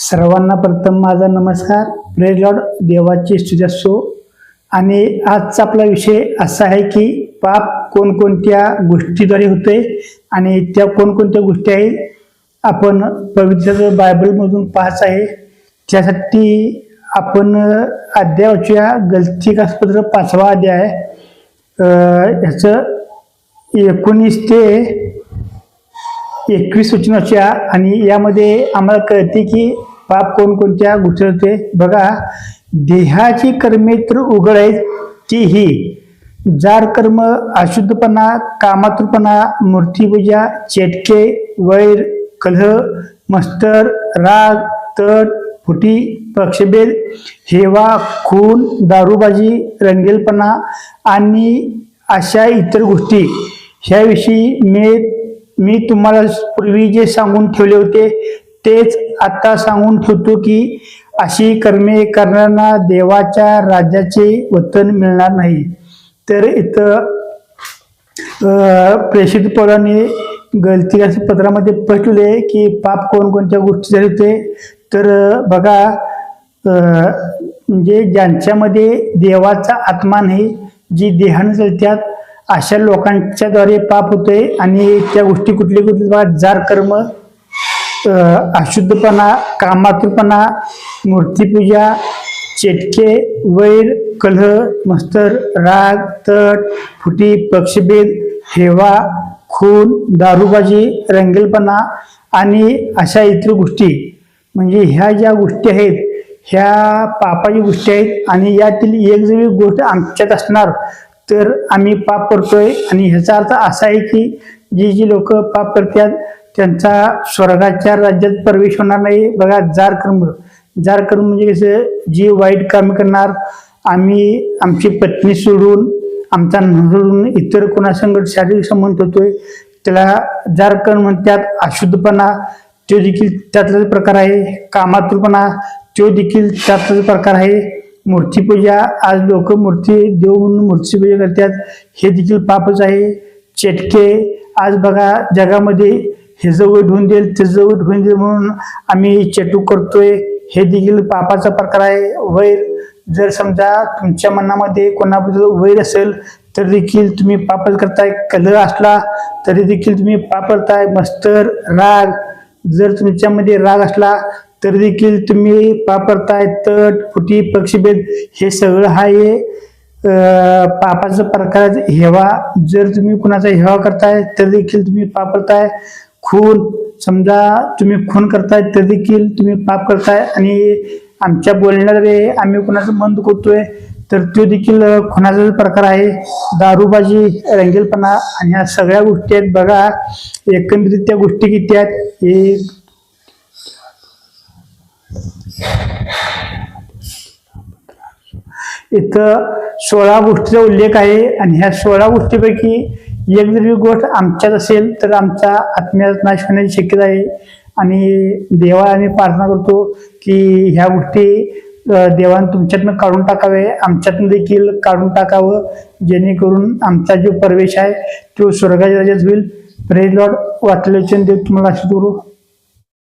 सर्वांना प्रथम माझा नमस्कार. प्रेज लॉर्ड देवाची स्तुती असो. आणि आजचा आपला विषय असा आहे की पाप कोणकोणत्या गोष्टीद्वारे होते आणि त्या कोणकोणत्या गोष्टी आहेत आपण पवित्र बायबलमधून पाहत आहे. त्यासाठी आपण अध्यायाच्या गलती कागदपत्र पाचवा अध्याय ह्याचं एकोणीस ते एकवीस सूचनाच्या आणि यामध्ये आम्हाला कळते की पाप कोणकोणत्या गोष्टी बघा देहाची कर्मे तर उघड आहेत ती ही जार कर्म अशुद्धपणा कामातृपणा मूर्तीपूजा चेटके वैर कलह मस्तर राग तट फुटी पक्षभेद हेवा खून दारूबाजी रंगेलपणा आणि अशा इतर गोष्टी. ह्याविषयी मी मी तुम्हाला पूर्वी जे सांगून ठेवले होते तेच आता सांगून ठेवतो की अशी कर्मे करणाऱ्यांना देवाच्या राज्याचे वतन मिळणार नाही. तर इथं प्रेषित पौलाने गलती पत्रामध्ये पटले की पाप कोणकोणत्या गोष्टी झाले होते तर बघा म्हणजे ज्यांच्यामध्ये देवाचा आत्मा नाही जी देहानं चालत्यात अशा लोकांच्याद्वारे पाप होते आणि त्या गोष्टी कुठली कुठली बघा जार कर्म अशुद्धपणा कामातुरपणा मूर्तीपूजा चेटके वैर कलह मस्तर राग तट फुटी पक्षभेद हेवा खून दारूबाजी रंगेलपणा आणि अशा इतर गोष्टी. म्हणजे ह्या ज्या गोष्टी आहेत ह्या पापाची गोष्टी आहेत आणि यातील एक जरी गोष्ट आमच्यात असणार तर आम्ही पाप करतोय. आणि ह्याचा अर्थ असा आहे की जी जी लोक पाप करतात त्यांचा स्वर्गाच्या राज्यात प्रवेश होणार नाही. बघा जार कर्म. जार कर्म म्हणजे कसं जी वाईट काम करणार. आम्ही आमची पत्नी सोडून आमचा नवरा सोडून इतर कोणासंगत शारीरिक संबंध होतोय त्याला जार कर्म म्हणतात अशुद्धपणा. तो देखील त्यातलाच प्रकार आहे. कामातुरपणा तो देखील त्यातलाच प्रकार आहे. मूर्तीपूजा आज लोक मूर्ती देव म्हणून मूर्तीपूजा करतात. हे देखील पापच आहे. चेटके. आज बघा जगामध्ये हे जवळ होऊन देईल ते जवळ होऊन देईल म्हणून आम्ही चेटू करतोय. हे देखील पापाचा प्रकार आहे वैर. जर समजा तुमच्या मनामध्ये कोणाबद्दल वैर असेल तर देखील तुम्ही पापच करताय कलर असला तरी देखील तुम्ही पापरताय मस्तर राग. जर तुमच्यामध्ये राग असला तर देखील तुम्ही पाप तट फुटी पक्षीभेद हे सगळं हा हे पापाचा प्रकार हेवा. जर तुम्ही कुणाचा हेवा करताय तर देखील तुम्ही पाप खून समजा तुम्ही खून करताय तर देखील तुम्ही पाप करताय आणि आमच्या बोलण्याकडे आम्ही कुणाचं मन दुखवतोय तर तो देखील खुनाचा प्रकार आहे दारूबाजी रंगेलपणा आणि ह्या सगळ्या गोष्टी आहेत बघा. एकंदरीत त्या गोष्टी किती आहेत एक इथं सोळा गोष्टीचा उल्लेख आहे आणि ह्या सोळा गोष्टीपैकी एक जरी गोष्ट आमच्यात असेल तर आमचा आत्म्यात नाश होण्याची शक्यता आहे. आणि देवाला आम्ही प्रार्थना करतो की ह्या गोष्टी देवानं तुमच्यातनं काढून टाकावे. आमच्यातनं देखील काढून टाकावं. जेणेकरून आमचा जो प्रवेश आहे तो स्वर्गाच्या राज्यात होईल. प्रेज लॉर्ड वाटल्याचे देव तुम्हाला आशीष करू.